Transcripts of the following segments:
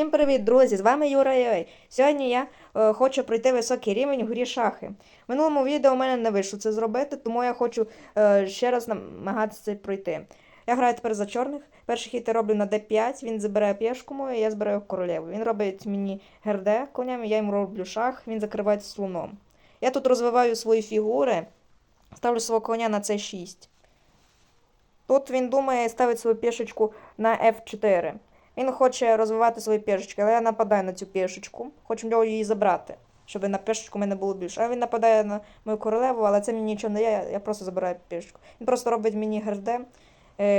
Всім привіт, друзі! З вами Юра Євей. Сьогодні я е, хочу пройти високий рівень в грі шахи. В минулому відео у мене не вийшло це зробити, тому я хочу е, ще раз намагатися це пройти. Я граю тепер за чорних. Перший хід я роблю на d5, він забирає пішку мою, я збираю королеву. Він робить мені герде коням, я йому роблю шах, він закривається слоном. Я тут розвиваю свої фігури, ставлю свого коня на c6. Тут він думає ставить свою пішечку на f4. Він хоче розвивати свої пішечки, але я нападаю на цю пішечку. Хочу в її забрати, щоб на пішечку мене було більше. А він нападає на мою королеву, але це мені нічого не є, я просто забираю пішечку. Він просто робить мені герде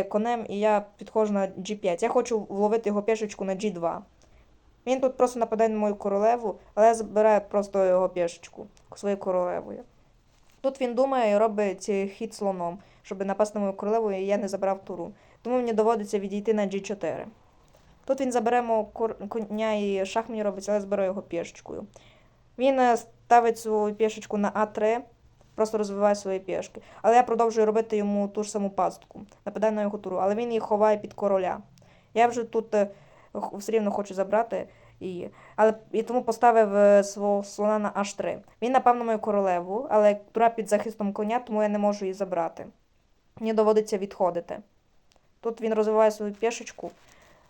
конем, і я підходжу на G5. Я хочу вловити його пішечку на G2. Він тут просто нападає на мою королеву, але я забираю просто його пішечку своєю королевою. Тут він думає і робить е, хід слоном, щоб напасти на мою королеву, і я не забрав туру. Тому мені доводиться відійти на G4. Тут він забере коня і шах мені робить, але зберу його пішечкою. Він е, ставить свою пішечку на А3, просто розвиває свої пішки. Але я продовжую робити йому ту ж саму пастку. Нападаю на його туру, але він її ховає під короля. Я вже тут е, все рівно хочу забрати її. Але і тому поставив е, свого слона на H3. Він напав на мою королеву, але тура під захистом коня, тому я не можу її забрати. Мені доводиться відходити. Тут він розвиває свою пішечку.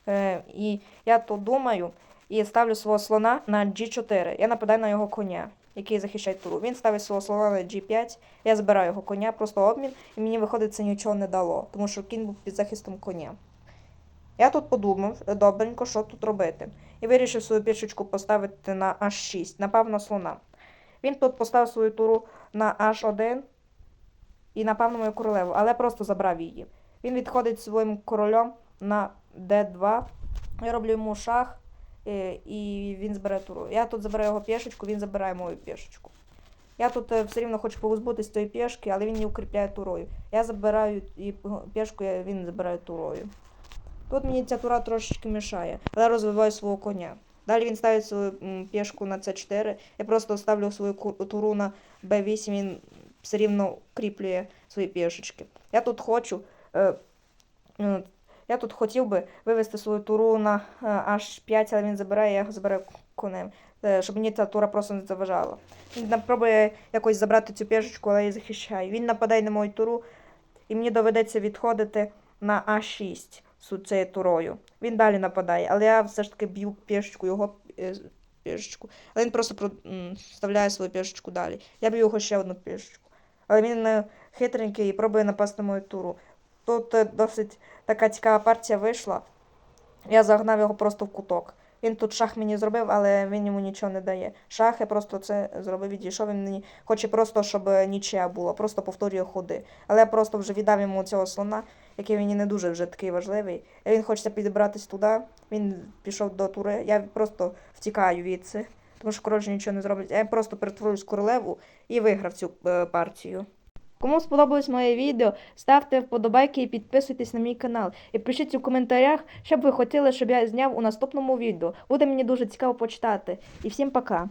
Е, і я тут думаю і ставлю свого слона на G4. Я нападаю на його коня, який захищає туру. Він ставить свого слона на G5, я збираю його коня, просто обмін, і мені виходить, це нічого не дало, тому що кінь був під захистом коня. Я тут подумав добренько, що тут робити. І вирішив свою пішечку поставити на H6, напав на слона. Він тут поставив свою туру на H1 і напав на мою королеву, але просто забрав її. Він відходить своїм королем на d2. Я роблю йому шах, е, і він збере туру. Я тут забираю його пішечку, він забирає мою пішечку. Я тут е, все рівно хочу позбутися цієї пішки, але він не укріпляє турою. Я забираю і пішку, він забирає турою. Тут мені ця тура трошечки мішає, але я розвиваю свого коня. Далі він ставить свою пішку на c4. Я просто ставлю свою туру на b8, він все рівно укріплює свої пішечки. Я тут хочу. Е, я тут хотів би вивести свою туру на е, H5, але він забирає, я його забираю конем, е, щоб мені ця тура просто не заважала. Він пробує якось забрати цю пішечку, але я захищаю. Він нападає на мою туру, і мені доведеться відходити на А6 з цією турою. Він далі нападає, але я все ж таки б'ю пішечку, його е, пішечку. Але він просто вставляє свою пішечку далі. Я б'ю його ще одну пішечку. Але він хитренький і пробує напасти на мою туру. Тут е, досить така цікава партія вийшла. Я загнав його просто в куток. Він тут шах мені зробив, але він йому нічого не дає. Шах я просто це зробив, відійшов. Він мені хоче просто, щоб нічия було, просто повторює ходи. Але я просто вже віддав йому цього слона, який мені не дуже вже такий важливий. Він хочеться підібратись туди. Він пішов до тури. Я просто втікаю від це, тому що король нічого не зробить. Я просто перетворюсь в королеву і виграв цю е, партію. Кому сподобалось моє відео, ставте вподобайки і підписуйтесь на мій канал. І пишіть у коментарях, що б ви хотіли, щоб я зняв у наступному відео. Буде мені дуже цікаво почитати. І всім пока!